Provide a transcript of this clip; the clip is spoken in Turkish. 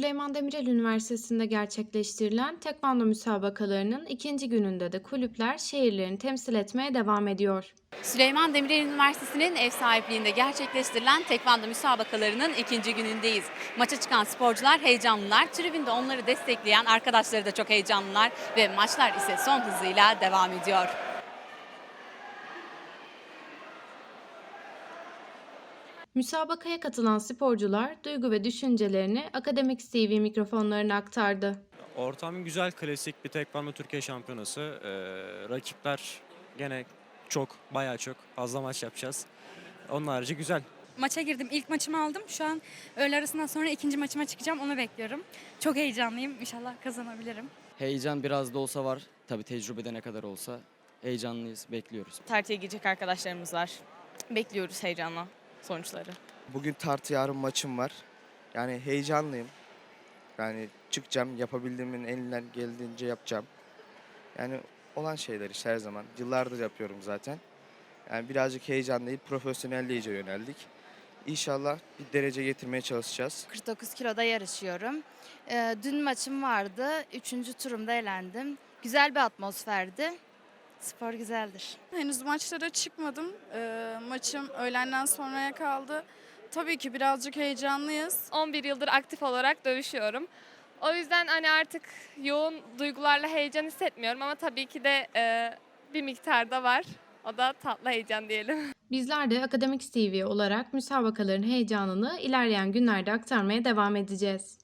Süleyman Demirel Üniversitesi'nde gerçekleştirilen tekvando müsabakalarının ikinci gününde de kulüpler şehirlerini temsil etmeye devam ediyor. Süleyman Demirel Üniversitesi'nin ev sahipliğinde gerçekleştirilen tekvando müsabakalarının ikinci günündeyiz. Maça çıkan sporcular heyecanlılar, tribünde onları destekleyen arkadaşları da çok heyecanlılar ve maçlar ise son hızıyla devam ediyor. Müsabakaya katılan sporcular duygu ve düşüncelerini Akademik TV mikrofonlarına aktardı. Ortam güzel, klasik bir tekvando Türkiye şampiyonası. Ee, rakipler gene çok, bayağı çok. Fazla maç yapacağız. Onun harici güzel. Maça girdim. İlk maçımı aldım. Şu an öğle arasından sonra ikinci maçıma çıkacağım. Onu bekliyorum. Çok heyecanlıyım. İnşallah kazanabilirim. Heyecan biraz da olsa var. Tabii tecrübede ne kadar olsa heyecanlıyız, bekliyoruz. tartıya gidecek arkadaşlarımız var. Bekliyoruz heyecanla sonuçları. Bugün tartı yarın maçım var. Yani heyecanlıyım. Yani çıkacağım, yapabildiğimin elinden geldiğince yapacağım. Yani olan şeyler işte her zaman. Yıllardır yapıyorum zaten. Yani birazcık heyecanlıyım, profesyonelliğe yöneldik. İnşallah bir derece getirmeye çalışacağız. 49 kiloda yarışıyorum. Ee, dün maçım vardı. Üçüncü turumda elendim. Güzel bir atmosferdi. Spor güzeldir. Henüz maçlara çıkmadım. Ee, maçım öğlenden sonraya kaldı. Tabii ki birazcık heyecanlıyız. 11 yıldır aktif olarak dövüşüyorum. O yüzden hani artık yoğun duygularla heyecan hissetmiyorum ama tabii ki de e, bir miktarda var. O da tatlı heyecan diyelim. Bizler de Akademik TV olarak müsabakaların heyecanını ilerleyen günlerde aktarmaya devam edeceğiz.